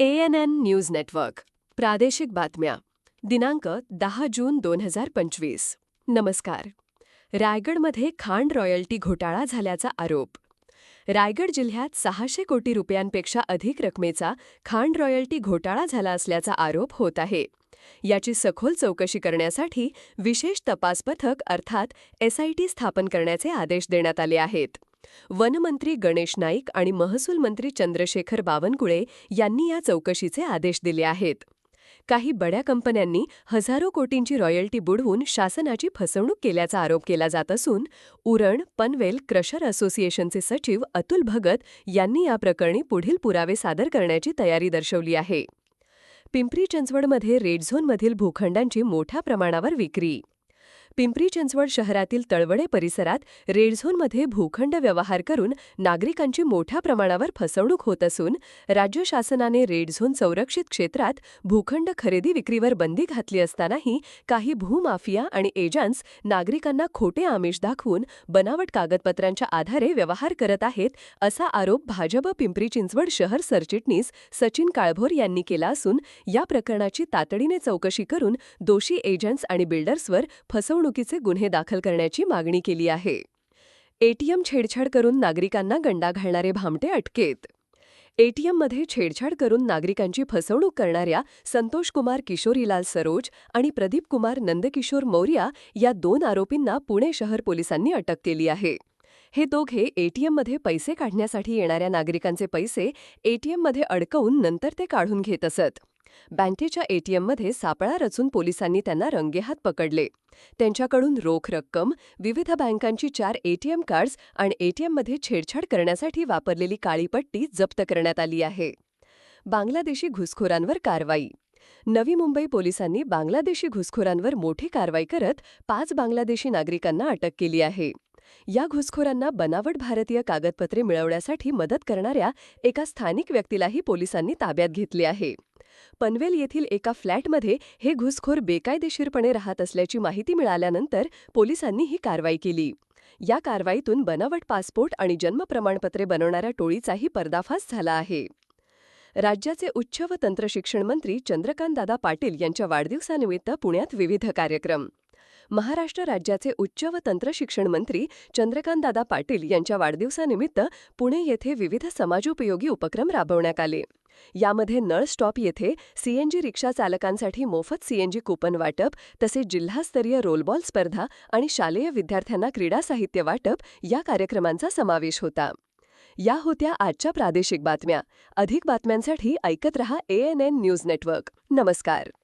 N N news network प्रादेशिक बातम्या. दिनांक दहा जून दोन हजार पंचवीस. नमस्कार. रायगडमध्ये खांड रॉयल्टी घोटाळा झाल्याचा आरोप. रायगड जिल्ह्यात सहाशे कोटी रुपयांपेक्षा अधिक रकमेचा खांड रॉयल्टी घोटाळा झाला असल्याचा आरोप होत आहे. याची सखोल चौकशी करण्यासाठी विशेष तपास पथक अर्थात एसआयटी स्थापन करण्याचे आदेश देण्यात आले आहेत. वनमंत्री गणेश नाईक आणि महसूल मंत्री चंद्रशेखर बावनकुळे यांनी या चौकशीचे आदेश दिले आहेत. काही बड्या कंपन्यांनी हजारो कोटींची रॉयल्टी बुडवून शासनाची फसवणूक केल्याचा आरोप केला जात असून उरण पनवेल क्रशर असोसिएशनचे सचिव अतुल भगत यांनी या प्रकरणी पुढील पुरावे सादर करण्याची तयारी दर्शवली आहे. पिंपरी चिंचवडमध्ये रेड झोनमधील भूखंडांची मोठ्या प्रमाणावर विक्री पिंपरी चिंचवड शहरातील तळवडे परिसरात रेड झोनमध्ये भूखंड व्यवहार करून नागरिकांची मोठ्या प्रमाणावर फसवणूक होत असून राज्य शासनाने रेड झोन संरक्षित क्षेत्रात भूखंड खरेदी विक्रीवर बंदी घातली असतानाही काही भूमाफिया आणि एजंट्स नागरिकांना खोटे आमिष दाखवून बनावट कागदपत्रांच्या आधारे व्यवहार करत आहेत असा आरोप भाजप पिंपरी चिंचवड शहर सरचिटणीस सचिन काळभोर यांनी केला असून या प्रकरणाची तातडीने चौकशी करून दोषी एजंट्स आणि बिल्डर्सवर फसवणूक फसवणुकीचे गुन्हे दाखल करण्याची मागणी केली आहे. एटीएम छेडछाड करून नागरिकांना गंडा घालणारे भामटे अटकेत. एटीएममध्ये छेडछाड करून नागरिकांची फसवणूक करणाऱ्या संतोष कुमार किशोरीलाल सरोज आणि प्रदीप कुमार नंदकिशोर मौर्या या दोन आरोपींना पुणे शहर पोलिसांनी अटक केली आहे. हे दोघे एटीएममध्ये पैसे काढण्यासाठी येणाऱ्या नागरिकांचे पैसे एटीएममध्ये अडकवून नंतर ते काढून घेत असत. बँकेच्या एटीएममध्ये सापळा रचून पोलिसांनी त्यांना रंगेहात पकडले. त्यांच्याकडून रोख रक्कम विविध बँकांची चार एटीएम कार्ड्स आणि एटीएममध्ये छेडछाड करण्यासाठी वापरलेली काळी पट्टी जप्त करण्यात आली आहे. बांगलादेशी घुसखोरांवर कारवाई. नवी मुंबई पोलिसांनी बांगलादेशी घुसखोरांवर मोठी कारवाई करत पाच बांगलादेशी नागरिकांना अटक केली आहे. या घुसखोरांना बनावट भारतीय कागदपत्रे मिळवण्यासाठी मदत करणाऱ्या एका स्थानिक व्यक्तीलाही पोलिसांनी ताब्यात घेतले आहे. पनवेल येथील एका फ्लॅटमध्ये हे घुसखोर बेकायदेशीरपणे राहत असल्याची माहिती मिळाल्यानंतर पोलिसांनी ही कारवाई केली. या कारवाईतून बनावट पासपोर्ट आणि जन्म प्रमाणपत्रे बनवणाऱ्या टोळीचाही पर्दाफाश झाला आहे. राज्याचे उच्च व तंत्रशिक्षण मंत्री चंद्रकांतदादा पाटील यांच्या वाढदिवसानिमित्त पुण्यात विविध कार्यक्रम. महाराष्ट्र राज्याचे उच्च व तंत्रशिक्षण मंत्री चंद्रकांतदादा पाटील यांच्या वाढदिवसानिमित्त पुणे येथे विविध समाजोपयोगी उपक्रम राबवण्यात आले. यामध्ये नळ स्टॉप येथे सीएनजी रिक्षा चालकांसाठी मोफत सीएनजी कुपन वाटप तसेच जिल्हास्तरीय रोलबॉल स्पर्धा आणि शालेय विद्यार्थ्यांना क्रीडा साहित्य वाटप या कार्यक्रमांचा समावेश होता. या होत्या आजच्या प्रादेशिक बातम्या. अधिक बातम्यांसाठी ऐकत रहा एएनएन न्यूज नेटवर्क. नमस्कार.